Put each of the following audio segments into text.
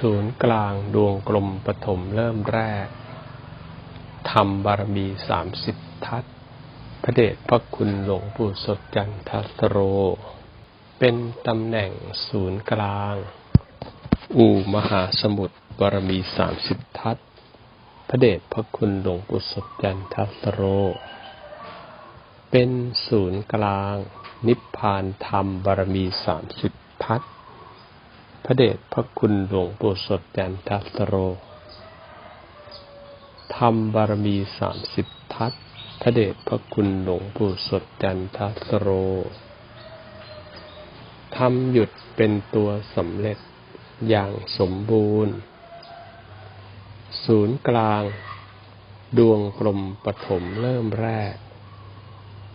ศูนย์กลางดวงกลมปฐมเริ่มแรกทำบารมีสามสิบทัศพระเดชพระคุณหลวงปู่สดจันทัสโร เป็นตำแหน่งศูนย์กลาง อู่มหาสมุทรบารมีสามสิบทัศพระเดชพระคุณหลวงปู่สดจันทัสโร เป็นศูนย์กลาง นิพพานธรรมบารมีสามสิบทัศน์ พระเดชพระคุณหลวงปู่สดจันทัสโรธรรมบารมีสามสิบทัศพระเดชพระคุณหลวงปู่สดจันทัสโรทำหยุดเป็นตัวสำเร็จอย่างสมบูรณ์ ศูนย์กลาง ดวงกลมปฐมเริ่มแรก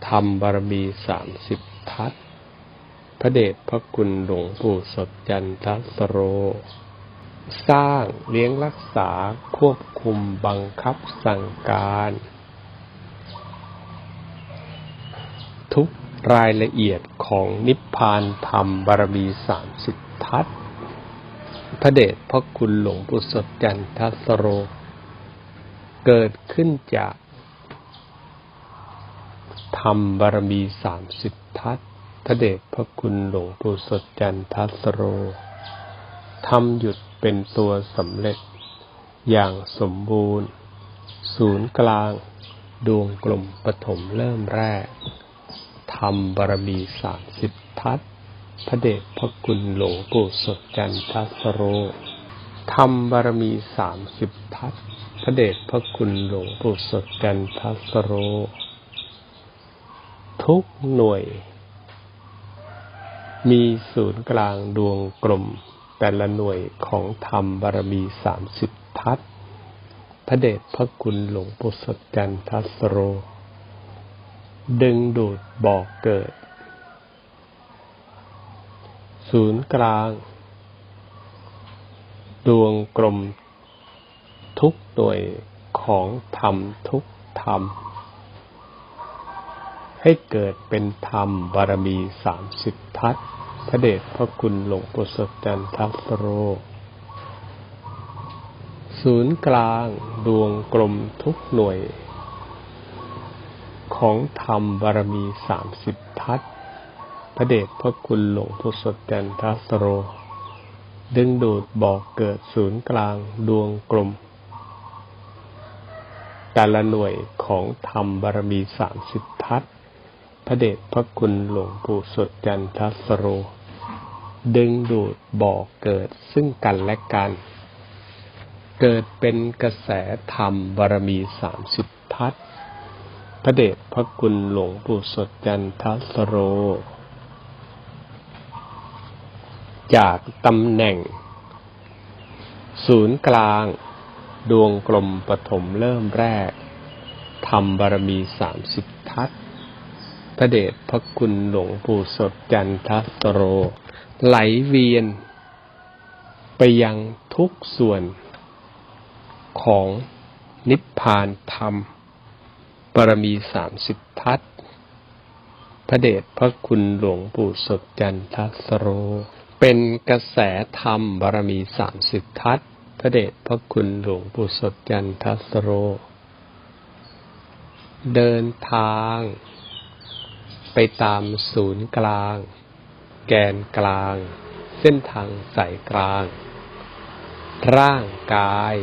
ธรรมบารมีสามสิบทัศ พระเดชพระคุณหลวงปู่สดจันทสโร สร้างเลี้ยงรักษาควบคุมบังคับสั่งการ ทุกรายละเอียดของนิพพานธรรมบารมีสามสิบทัศพระเดชพระคุณหลวงปู่สดจันทสโร เกิดขึ้นจากธรรมบารมีสามสิบทัศน์ พระเดชพระคุณหลวงปู่สดจันทัสโรทำหยุดเป็นตัวสำเร็จ อย่างสมบูรณ์ ศูนย์กลาง ดวงกลมปฐมเริ่มแรกธรรมบารมีสามสิบทัศพระเดชพระคุณหลวงปู่สดจันทัสโรธรรมบารมีสามสิบทัศพระเดชพระคุณหลวงปู่สดจันทัสโร ทุกหน่วย มีศูนย์กลางดวงกลม แต่ละหน่วยของธรรมบารมีสามสิบทัศพระเดชพระคุณหลวงปู่สดจันทัสโร ดึงดูดบอกเกิด ศูนย์กลาง ดวงกลมทุกหน่วยของธรรมทุกธรรม ให้เกิดเป็นธรรมบารมีสามสิบทัศ พระเดชพระคุณหลวงปู่สดจันทัสโร ศูนย์กลางดวงกลมทุกหน่วย ของธรรมบารมีสามสิบทัศพระเดชพระคุณหลวงปู่สดจันทัสโร ดึงดูดบอกเกิดศูนย์กลางดวงกลม แต่ละหน่วยของธรรมบารมีสามสิบทัศ พระเดชพระคุณหลวงปู่สดจันทสโร ดึงดูดบ่อเกิดซึ่งกันและกัน เกิดเป็นกระแสธรรมบารมีสามสิบทัศพระเดชพระคุณหลวงปู่สดจันทสโร จากตำแหน่ง ศูนย์กลาง ดวงกลมปฐมเริ่มแรกธรรมบารมีสามสิบทัศ พระเดชพระคุณหลวงปู่สดจันทสโร ไหลเวียน ไปยังทุกส่วนของนิพพานธรรมบารมีสามสิบทัศพระเดชพระคุณหลวงปู่สดจันทสโร เป็นกระแสธรรมบารมีสามสิบทัศพระเดชพระคุณหลวงปู่สดจันทสโร เดินทาง ไปตามศูนย์กลาง แกนกลาง เส้นทางสายกลาง ร่างกาย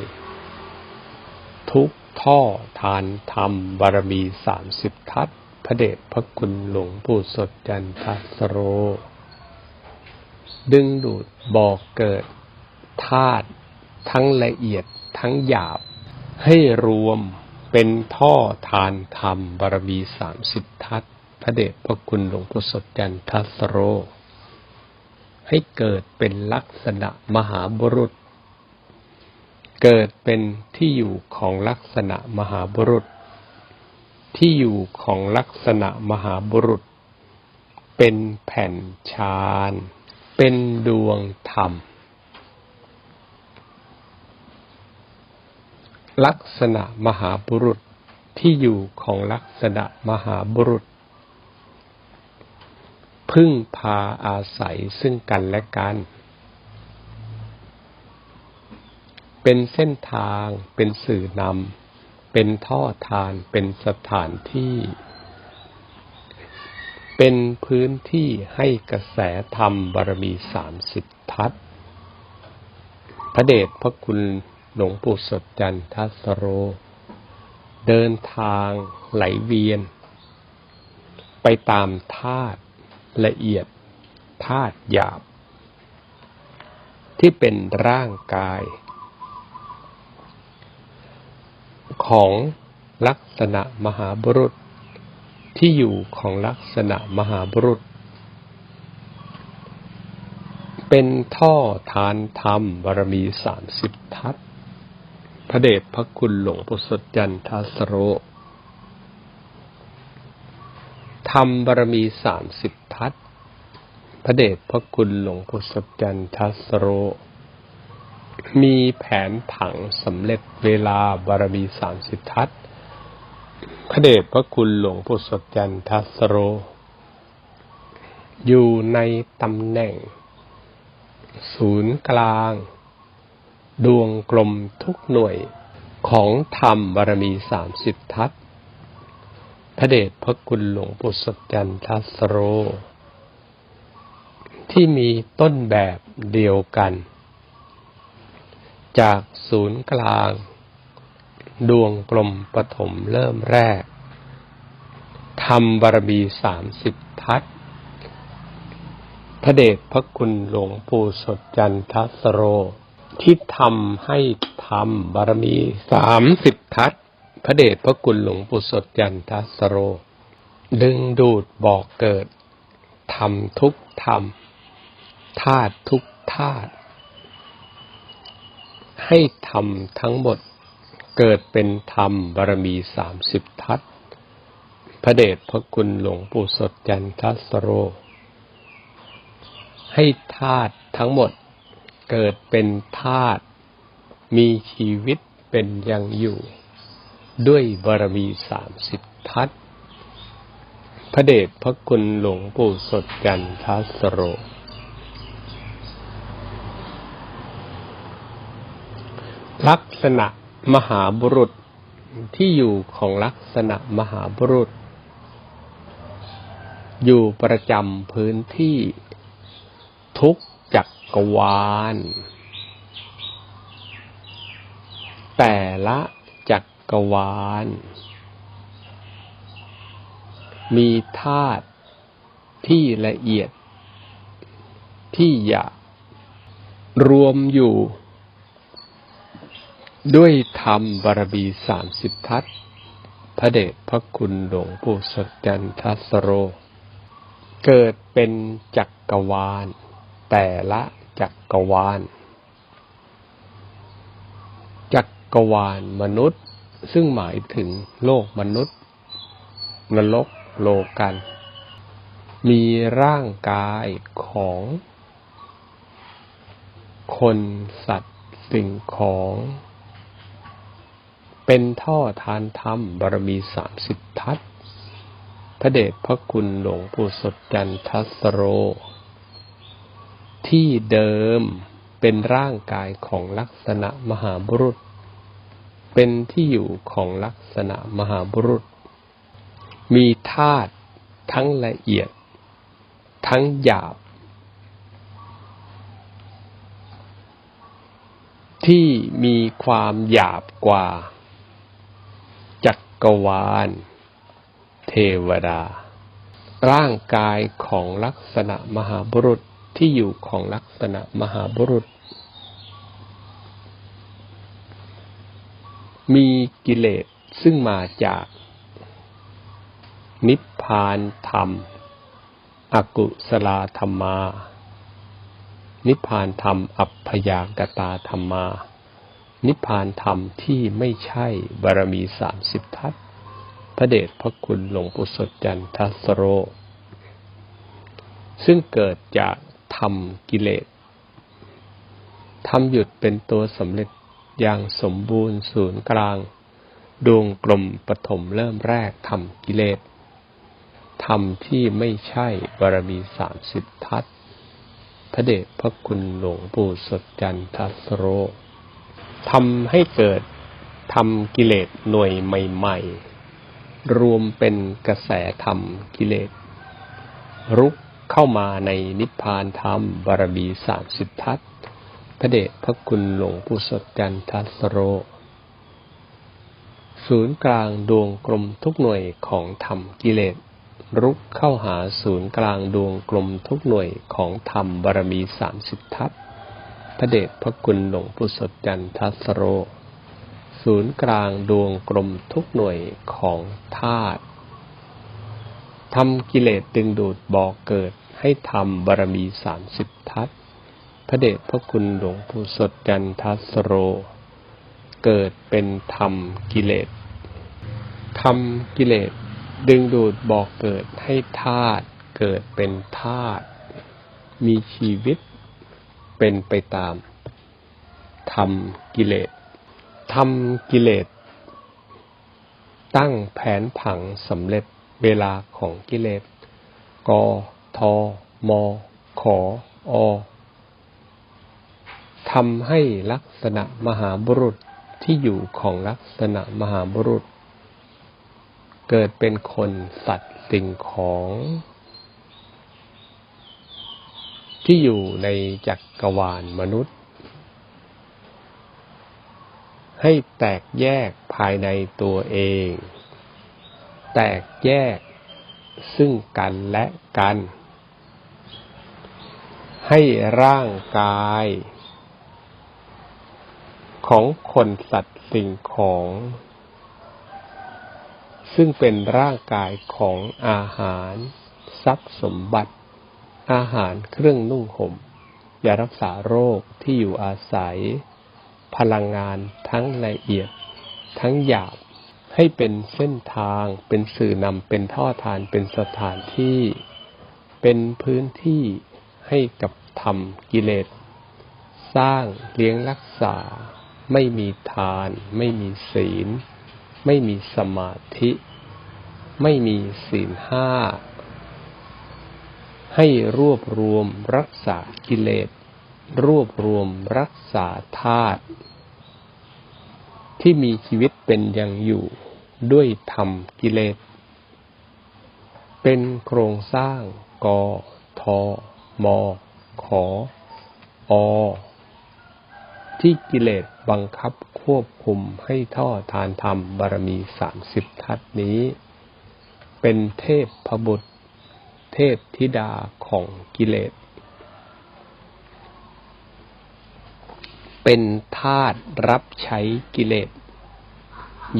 ทุกท่อทานธรรมบารมีสามสิบทัศพระเดชพระคุณหลวงปู่สดจันทสโร ดึงดูดบอกเกิดธาตุทั้งละเอียดทั้งหยาบ ให้รวมเป็นท่อทานธรรมบารมีสามสิบทัศ พระเดชพระคุณหลวงปู่สดจันทัสโร ให้เกิดเป็นลักษณะมหาบุรุษ เกิดเป็นที่อยู่ของลักษณะมหาบุรุษ ที่อยู่ของลักษณะมหาบุรุษ เป็นแผ่นชานเป็นดวงธรรม ลักษณะมหาบุรุษที่อยู่ของลักษณะมหาบุรุษ พึ่งพาอาศัยซึ่งกันและกัน เป็นเส้นทาง เป็นสื่อนำ เป็นท่อทาน เป็นสถานที่ เป็นพื้นที่ให้กระแสธรรมบารมีสามสิบทัศพระเดชพระคุณหลวงปู่สดจันทัสโร เดินทางไหลเวียน ไปตามธาตุ ละเอียดธาตุหยาบ ที่เป็นร่างกาย ของลักษณะมหาบุรุษ ที่อยู่ของลักษณะมหาบุรุษ เป็นท่อทานธรรมบารมีสามสิบทัศพระเดชพระคุณหลวงปู่สดจันทัสโร ธรรมบารมีสามสิบทัศพระเดชพระคุณหลวงปู่สดจันทัสโร มีแผนผังสำเร็จเวลาบารมีสามสิบทัศพระเดชพระคุณหลวงปู่สดจันทัสโร อยู่ในตำแหน่ง ศูนย์กลาง ดวงกลมทุกหน่วยของธรรมบารมีสามสิบทัศ พระเดชพระคุณหลวงปู่สดจันทัสโร ที่มีต้นแบบเดียวกัน จากศูนย์กลาง ดวงกลมปฐมเริ่มแรกธรรมบารมีสามสิบทัศพระเดชพระคุณหลวงปู่สดจันทัสโร ที่ทำให้ธรรมบารมีสามสิบทัศ พระเดชพระคุณหลวงปู่สดจันทัสโร ดึงดูดบอกเกิดธรรมทุกธรรมธาตุทุกธาตุให้ธรรมทั้งหมดเกิดเป็นธรรมบารมีสามสิบทัศพระเดชพระคุณหลวงปู่สดจันทัสโร ให้ธาตุทั้งหมดเกิดเป็นธาตุมีชีวิตเป็นยังอยู่ ด้วยบารมีสามสิบทัศพระเดชพระคุณหลวงปู่สดจันทัสโร ลักษณะมหาบุรุษที่อยู่ของลักษณะมหาบุรุษ อยู่ประจำพื้นที่ทุกจักกรวาล แต่ละ กกรวาล มีธาตุที่ละเอียด ที่อยากรวมอยู่ ด้วยธรรมบารมีสามสิบทัศพระเดชพระคุณหลวงปู่สดจันทสโร เกิดเป็นจักกรวาล แต่ละจักกรวาลจักกรวาลมนุษย์ ซึ่งหมายถึงโลกมนุษย์ นรกโลกัน มีร่างกายของ คนสัตว์สิ่งของ เป็นท่อทานธรรมบารมีสามสิบทัศพระเดชพระคุณหลวงปู่สดจันทัสโร ที่เดิมเป็นร่างกายของลักษณะมหาบุรุษ เป็นที่อยู่ของลักษณะมหาบุรุษ มีธาตุทั้งละเอียด ทั้งหยาบ ที่มีความหยาบกว่า จักกรวาล เทวดา ร่างกายของลักษณะมหาบุรุษที่อยู่ของลักษณะมหาบุรุษ มีกิเลสซึ่งมาจากนิพพานธรรม อกุศลาธรรมา นิพพานธรรม อัพยากตาธรรมา นิพพานธรรมที่ไม่ใช่บารมีสามสิบทัศพระเดชพระคุณหลวงปู่สดจันทัสโร ซึ่งเกิดจากธรรมกิเลสทำหยุดเป็นตัวสำเร็จ อย่างสมบูรณ์ศูนย์กลาง ดวงกลมปฐมเริ่มแรกทำกิเลสธรรมที่ไม่ใช่บารมีสามสิบทัศพระเดชพระคุณหลวงปู่สดจันทัสโรทำให้เกิดทำกิเลสหน่วยใหม่ ๆ รวมเป็นกระแสธรรมกิเลส รุกเข้ามาในนิพพานธรรมบารมีสามสิบทัศ พระเดชพระคุณหลวงปู่สดจันทัสโร ศูนย์กลางดวงกลมทุกหน่วยของธรรมกิเลส รุกเข้าหาศูนย์กลางดวงกลมทุกหน่วยของธรรมบารมีสามสิบทัศพระเดชพระคุณหลวงปู่สดจันทัสโร ศูนย์กลางดวงกลมทุกหน่วยของธาตุทำกิเลสดึงดูดบอกเกิดให้ทำบารมีสามสิบทัศ ระเดชพระคุณหลวงปู่สดจันทัสโร เกิดเป็นธรรมกิเลสทำกิเลสดึงดูดบอกเกิดให้ธาตุเกิดเป็นธาตุมีชีวิตเป็นไปตามทำกิเลสทำกิเลส ตั้งแผนผังสำเร็จเวลาของกิเลสกทมขออ ทำให้ลักษณะมหาบุรุษที่อยู่ของลักษณะมหาบุรุษ เกิดเป็นคนสัตว์สิ่งของ ที่อยู่ในจักรวาลมนุษย์ ให้แตกแยกภายในตัวเอง แตกแยกซึ่งกันและกัน ให้ร่างกาย ของคนสัตว์สิ่งของ ซึ่งเป็นร่างกายของอาหาร ทรัพย์สมบัติ อาหารเครื่องนุ่งห่มยารักษาโรคที่อยู่อาศัย พลังงานทั้งละเอียด ทั้งหยาบให้เป็นเส้นทางเป็นสื่อนำเป็นท่อทานเป็นสถานที่ เป็นพื้นที่ให้กับธรรมกิเลส สร้างเลี้ยงรักษา ไม่มีทาน ไม่มีศีล ไม่มีสมาธิ ไม่มีศีลห้า ให้รวบรวมรักษากิเลส รวบรวมรักษาธาตุที่มีชีวิตเป็นอย่างอยู่ด้วยธรรมกิเลส เป็นโครงสร้างกทมขออ ที่กิเลสบังคับควบคุมให้ท่อทานธรรมบารมีสามสิบทัศนี้ เป็นเทพพบุตร เทพธิดาของกิเลส เป็นทาตรับใช้กิเลส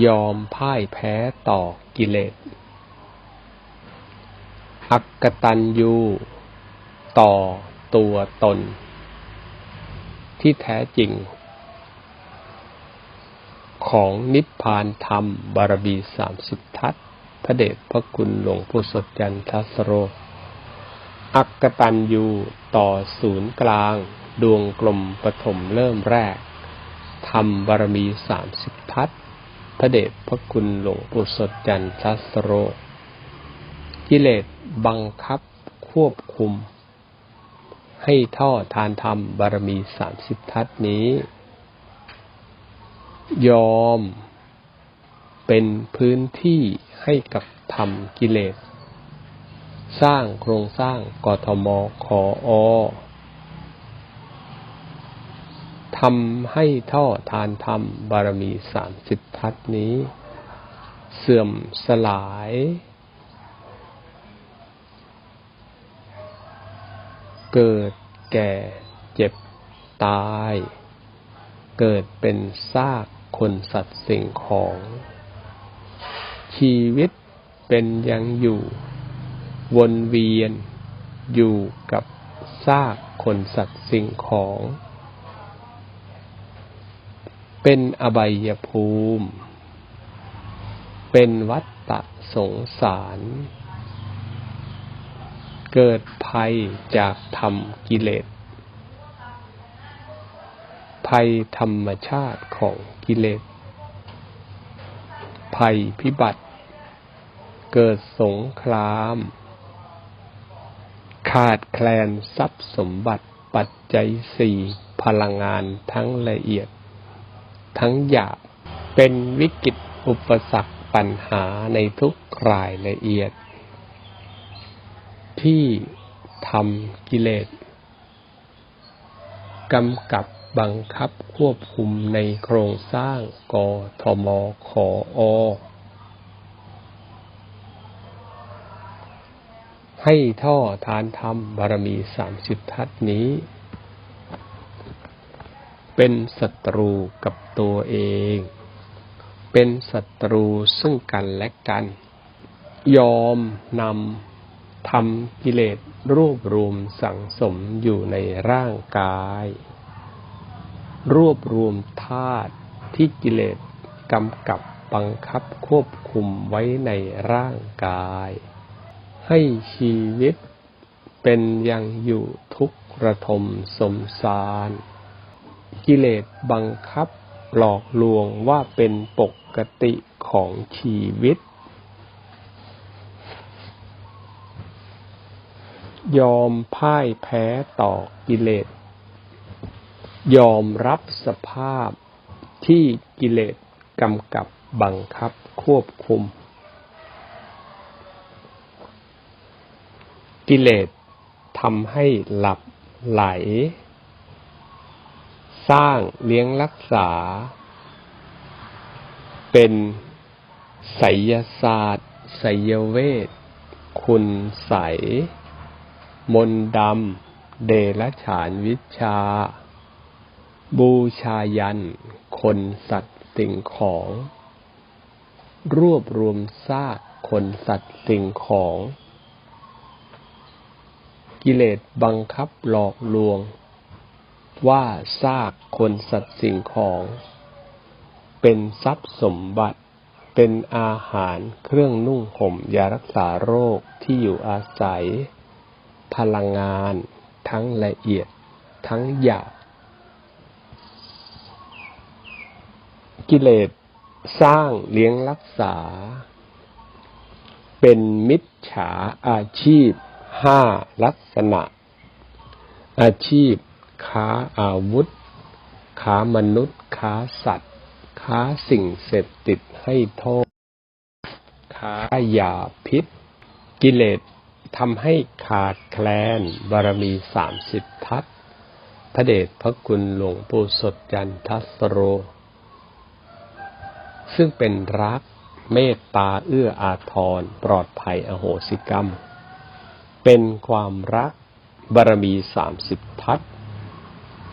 ยอมพ่ายแพ้ต่อกิเลส อักกตันยูต่อตัวตน ที่แท้จริง ของนิพพานธรรมบารมีสามสิบทัศพระเดชพระคุณหลวงปู่สดจันทัสโร อักกตันยูต่อศูนย์กลาง ดวงกลมปฐมเริ่มแรกธรรมบารมีสามสิบทัศพระเดชพระคุณหลวงปู่สดจันทัสโร กิเลสบังคับควบคุม ให้ท่อทานธรรมบารมีสามสิบทัศนี้ ยอมเป็นพื้นที่ให้กับธรรมกิเลส สร้างโครงสร้างกทมขออทำให้ท่อทานธรรมบารมีสามสิบทัศนี้ เสื่อมสลาย เกิดแก่เจ็บตาย เกิดเป็นซากคนสัตว์สิ่งของ ชีวิตเป็นยังอยู่ วนเวียนอยู่กับซากคนสัตว์สิ่งของ เป็นอบายภูมิ เป็นวัฏฏะสงสาร เกิดภัยจากธรรมกิเลส ภัยธรรมชาติของกิเลส ภัยพิบัติ เกิดสงคราม ขาดแคลนทรัพย์สมบัติปัจจัยสี่พลังงานทั้งละเอียด ทั้งหยาบเป็นวิกฤตอุปสรรคปัญหาในทุกรายละเอียด ที่ทำกิเลสกำกับบังคับควบคุมในโครงสร้างกทมขออ ให้ท่อทานธรรมบารมีสามสิบทัศนี้ เป็นศัตรูกับตัวเอง เป็นศัตรูซึ่งกันและกัน ยอมนำ ทำกิเลสรวบรวมสังสมอยู่ในร่างกาย รวบรวมธาตุที่กิเลสกำกับบังคับควบคุมไว้ในร่างกาย ให้ชีวิตเป็นยังอยู่ทุกระทมสมสาร กิเลสบังคับหลอกลวงว่าเป็นปกติของชีวิต ยอมพ่ายแพ้ต่อกิเลส ยอมรับสภาพที่กิเลสกำกับบังคับควบคุม กิเลสทำให้หลับไหล สร้างเลี้ยงรักษา เป็นไสยศาสตร์ไสยเวท คุณใส มนดำ เดรัจฉานวิชา บูชายัน คนสัตว์สิ่งของ รวบรวมซากคนสัตว์สิ่งของ กิเลสบังคับหลอกลวง ว่าซากคนสัตว์สิ่งของ เป็นทรัพย์สมบัติเป็นอาหารเครื่องนุ่งห่มยารักษาโรคที่อยู่อาศัย พลังงาน ทั้งละเอียด ทั้งหยาบกิเลสสร้างเลี้ยงรักษา เป็นมิจฉาอาชีพห้าลักษณะ อาชีพ ค้าอาวุธ ค้ามนุษย์ ค้าสัตว์ ค้าสิ่งเสพติดให้โทษ ค้ายาพิษ กิเลส ทำให้ขาดแคลนบารมีสามสิบทัศพระเดชพระคุณหลวงปู่สดจันทัสโร ซึ่งเป็นรักเมตตาเอื้ออาทรปลอดภัยอโหสิกรรม เป็นความรักบารมีสามสิบทัศ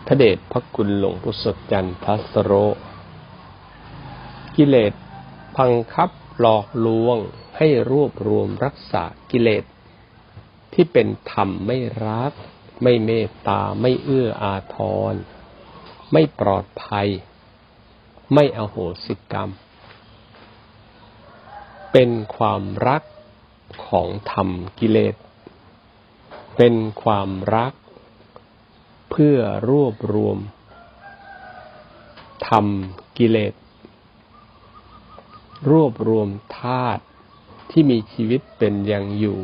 พระเดชพระคุณหลวงปู่สดจันทัสโร กิเลสพังคับหลอกลวงให้รวบรวมรักษากิเลส ที่เป็นธรรมไม่รัก ไม่เมตตา ไม่เอื้ออาทร ไม่ปลอดภัย ไม่อโหสิกรรม เป็นความรักของธรรมกิเลส เป็นความรักเพื่อรวบรวมธรรมกิเลส รวบรวมธาตุที่มีชีวิตเป็นยังอยู่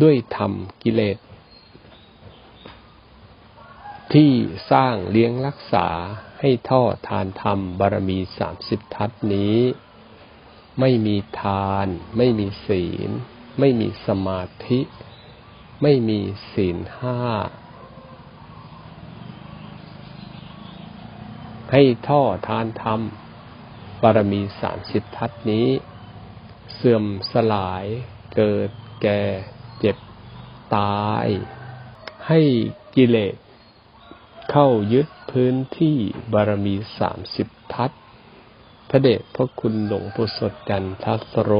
ด้วยธรรมกิเลส ที่สร้างเลี้ยงรักษาให้ท่อทานธรรมบารมีสามสิบทัศนี้ ไม่มีทาน ไม่มีศีล ไม่มีสมาธิ ไม่มีศีลห้าให้ท่อทานธรรมบารมีสามสิบทัศนี้ เสื่อมสลายเกิดแก่ ตาย ให้กิเลสเข้ายึดพื้นที่บารมีสามสิบทัศพระเดชพระคุณหลวงปู่สดจันทัสโร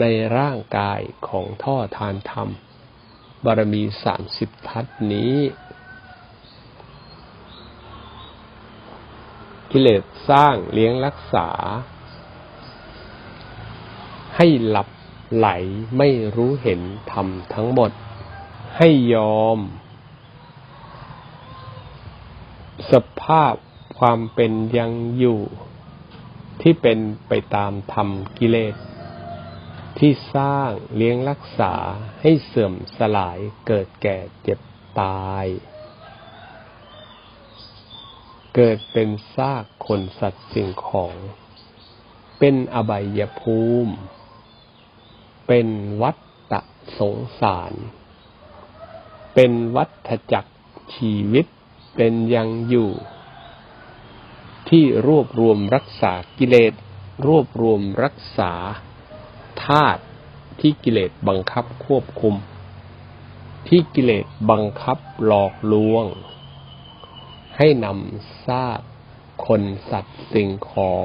ในร่างกายของท่อทานธรรม บารมีสามสิบทัศนี้ กิเลสสร้างเลี้ยงรักษา ให้หลับ ไหลไม่รู้เห็นธรรมทั้งหมด ให้ยอม สภาพความเป็นยังอยู่ ที่เป็นไปตามธรรมกิเลส ที่สร้างเลี้ยงรักษาให้เสื่อมสลายเกิดแก่เจ็บตาย เกิดเป็นซากคนสัตว์สิ่งของ เป็นอบายภูมิ เป็นวัฏฏะสงสาร เป็นวัฏจักรชีวิตเป็นยังอยู่ ที่รวบรวมรักษากิเลส รวบรวมรักษาธาตุที่กิเลสบังคับควบคุม ที่กิเลสบังคับหลอกลวง ให้นำซากคนสัตว์สิ่งของ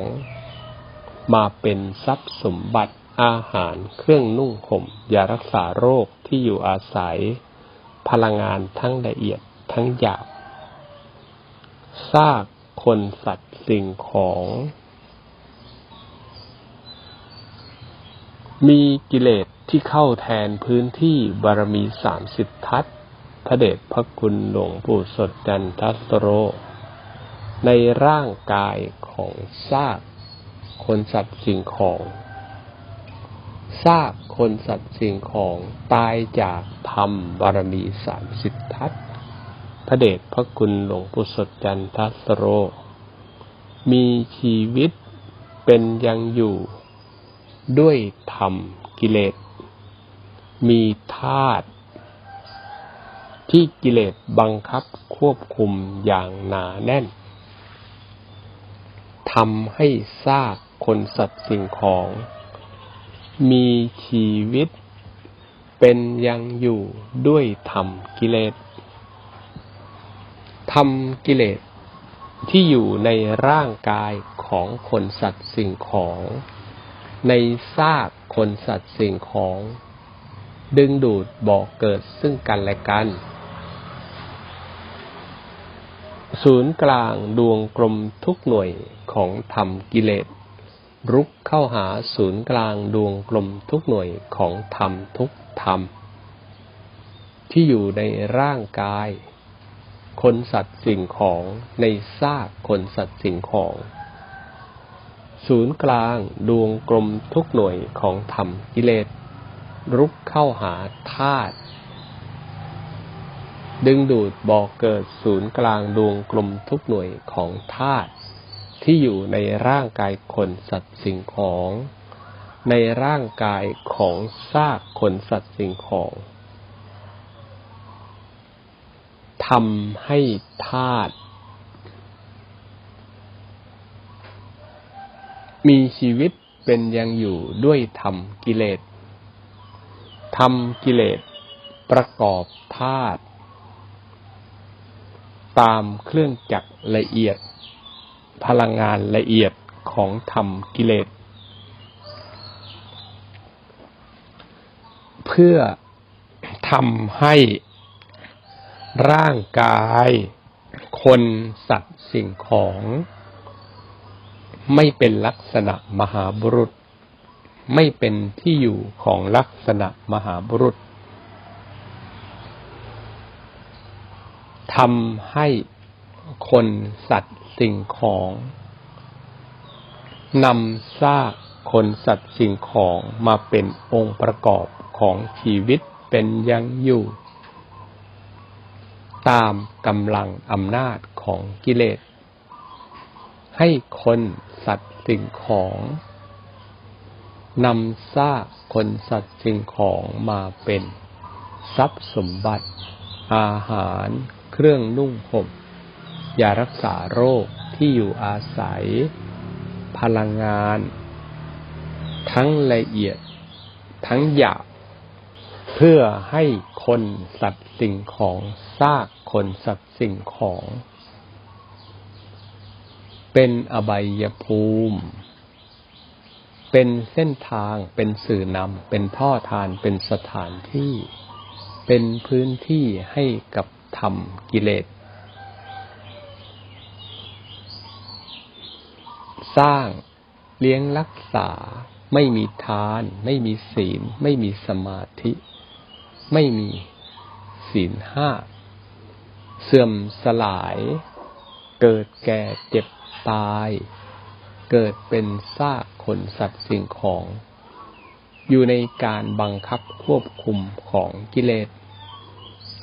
มาเป็นทรัพย์สมบัติ อาหาร เครื่องนุ่งห่มยารักษาโรคที่อยู่อาศัย พลังงานทั้งละเอียดทั้งหยาบซากคนสัตว์สิ่งของ มีกิเลสที่เข้าแทนพื้นที่บารมีสามสิบทัศพระเดชพระคุณหลวงปู่สดจันทัสโร ในร่างกายของซากคนสัตว์สิ่งของ ซากคนสัตว์สิ่งของตายจากธรรมบารมีสามสิบทัศพระเดชพระคุณหลวงปู่สดจันทัสโร มีชีวิตเป็นยังอยู่ด้วยธรรมกิเลส มีธาตุที่กิเลสบังคับควบคุมอย่างหนาแน่นทำให้ซากคนสัตว์สิ่งของ มีชีวิต เป็นยังอยู่ด้วยธรรมกิเลสทำกิเลสที่อยู่ในร่างกายของคนสัตว์สิ่งของ ในซากคนสัตว์สิ่งของ ดึงดูดบ่อกเกิดซึ่งกันและกัน ศูนย์กลางดวงกลมทุกหน่วยของธรรมกิเลส รุกเข้าหาศูนย์กลางดวงกลมทุกหน่วยของธรรมทุกธรรม ที่อยู่ในร่างกาย คนสัตว์สิ่งของในซากคนสัตว์สิ่งของ ศูนย์กลางดวงกลมทุกหน่วยของธรรมกิเลสรุกเข้าหาธาตุดึงดูดบอกเกิดศูนย์กลางดวงกลมทุกหน่วยของธาตุ ที่อยู่ในร่างกายคนสัตว์สิ่งของ ในร่างกายของซากคนสัตว์สิ่งของทำให้ธาตุมีชีวิตเป็นยังอยู่ด้วยธรรมกิเลสธรรมกิเลสประกอบธาตุตามเครื่องจักรละเอียด พลังงานละเอียดของธรรมกิเลส เพื่อทำให้ร่างกาย คนสัตว์สิ่งของ ไม่เป็นลักษณะมหาบุรุษ ไม่เป็นที่อยู่ของลักษณะมหาบุรุษทำให้ คนสัตว์สิ่งของนำซากคนสัตว์สิ่งของมาเป็นองค์ประกอบของชีวิตเป็นยังอยู่ ตามกำลังอำนาจของกิเลส ให้คนสัตว์สิ่งของนำซากคนสัตว์สิ่งของมาเป็น ทรัพย์สมบัติ อาหาร เครื่องนุ่งห่ม ยารักษาโรคที่อยู่อาศัย พลังงาน ทั้งละเอียด ทั้งหยาบเพื่อให้คนสัตว์สิ่งของซากคนสัตว์สิ่งของ เป็นอบายภูมิ เป็นเส้นทางเป็นสื่อนำเป็นท่อทานเป็นสถานที่ เป็นพื้นที่ให้กับธรรมกิเลส สร้าง เลี้ยงรักษา ไม่มีทาน ไม่มีศีล ไม่มีสมาธิ ไม่มีศีลห้า เสื่อมสลาย เกิดแก่เจ็บตาย เกิดเป็นซากคนสัตว์สิ่งของ อยู่ในการบังคับควบคุมของกิเลส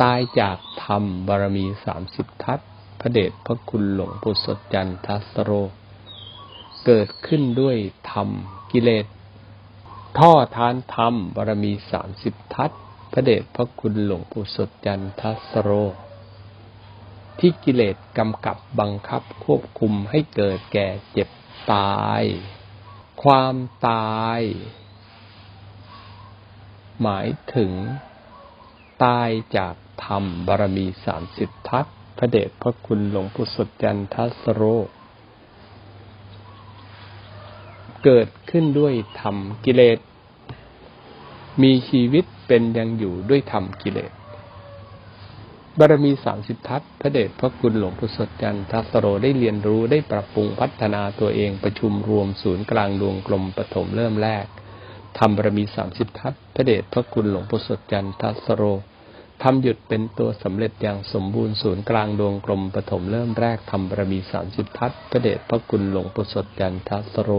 ตายจากธรรมบารมีสามสิบทัศพระเดชพระคุณหลวงปู่สดจันทัสโร เกิดขึ้นด้วยธรรมกิเลสท่อทานธรรมบารมีสามสิบทัศพระเดชพระคุณหลวงปู่สดจันทสโร ที่กิเลสกำกับบังคับควบคุมให้เกิดแก่เจ็บตาย ความตาย หมายถึง ตายจากธรรมบารมีสามสิบทัศพระเดชพระคุณหลวงปู่สดจันทสโร เกิดขึ้นด้วยธรรมกิเลส มีชีวิตเป็นยังอยู่ด้วยธรรมกิเลส บารมีสามสิบทัศพระเดชพระคุณหลวงปู่สดจันทัสโรได้เรียนรู้ได้ปรับปรุงพัฒนาตัวเองประชุมรวมศูนย์กลางดวงกลมปฐมเริ่มแรกทำบารมีสามสิบทัศพระเดชพระคุณหลวงปู่สดจันทัสโรทำหยุดเป็นตัวสำเร็จอย่างสมบูรณ์ศูนย์กลางดวงกลมปฐมเริ่มแรกทำบารมีสามสิบทัศพระเดชพระคุณหลวงปู่สดจันทัสโร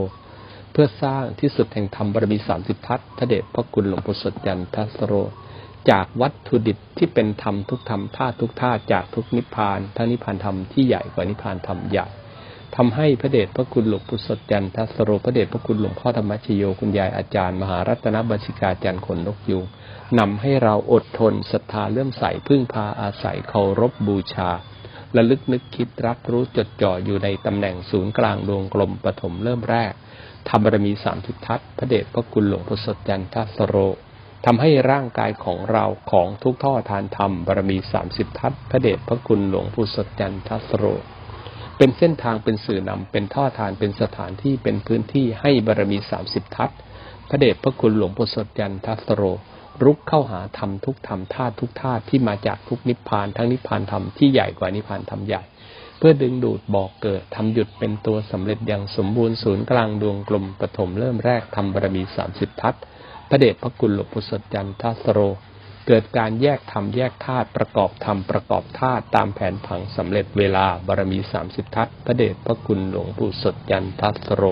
เพื่อสร้างที่สุดแห่งธรรมบารมีสามสิบทัศพระเดชพระคุณหลวงปู่สดจันทัสโร จากวัตถุดิบที่เป็นธรรมทุกธรรมธาตุทุกธาตุจากทุกนิพพานทั้งนิพพานธรรมที่ใหญ่กว่านิพพานธรรมใหญ่ทำให้พระเดชพระคุณหลวงปู่สดจันทัสโรพระเดชพระคุณหลวงพ่อธรรมชโยคุณยายอาจารย์ มหารัตนบัญชิกาจันทร์ขนนกยูงนำให้เราอดทนศรัทธาเลื่อมใสพึ่งพาอาศัยเคารพบูชาระลึกนึกคิดรักรู้จดจ่ออยู่ในตำแหน่งศูนย์กลางดวงกลมปฐมเริ่มแรก ทำบารมีสามทิทัศพระเดชพระคุณหลวงปู่สดจันทัสโรทำให้ร่างกายของเราของทุกท่อทานธรรมบารมีสามสิบทัศพระเดชพระคุณหลวงปู่สดจันทัสโรเป็นเส้นทางเป็นสื่อนำเป็นท่อทานเป็นสถานที่เป็นพื้นที่ให้บารมีสามสิบทัศพระเดชพระคุณหลวงปู่สดจันทัสโรรุกเข้าหาธรรมทุกธรรมธาตุทุกธาตุที่มาจากทุกนิพพานทั้งนิพพานธรรมที่ใหญ่กว่านิพพานธรรมใหญ่ เพื่อดึงดูดบอกเกิดทำหยุดเป็นตัวสำเร็จอย่างสมบูรณ์ศูนย์กลางดวงกลมปฐมเริ่มแรกทำบารมีสามสิบทัศพระเดชพระคุณหลวงปู่สดจันทัสโร เกิดการแยกธรรมแยกธาตุประกอบธรรมประกอบธาตุตามแผนผังสำเร็จเวลาบารมีสามสิบทัศพระเดชพระคุณหลวงปู่สดจันทัสโร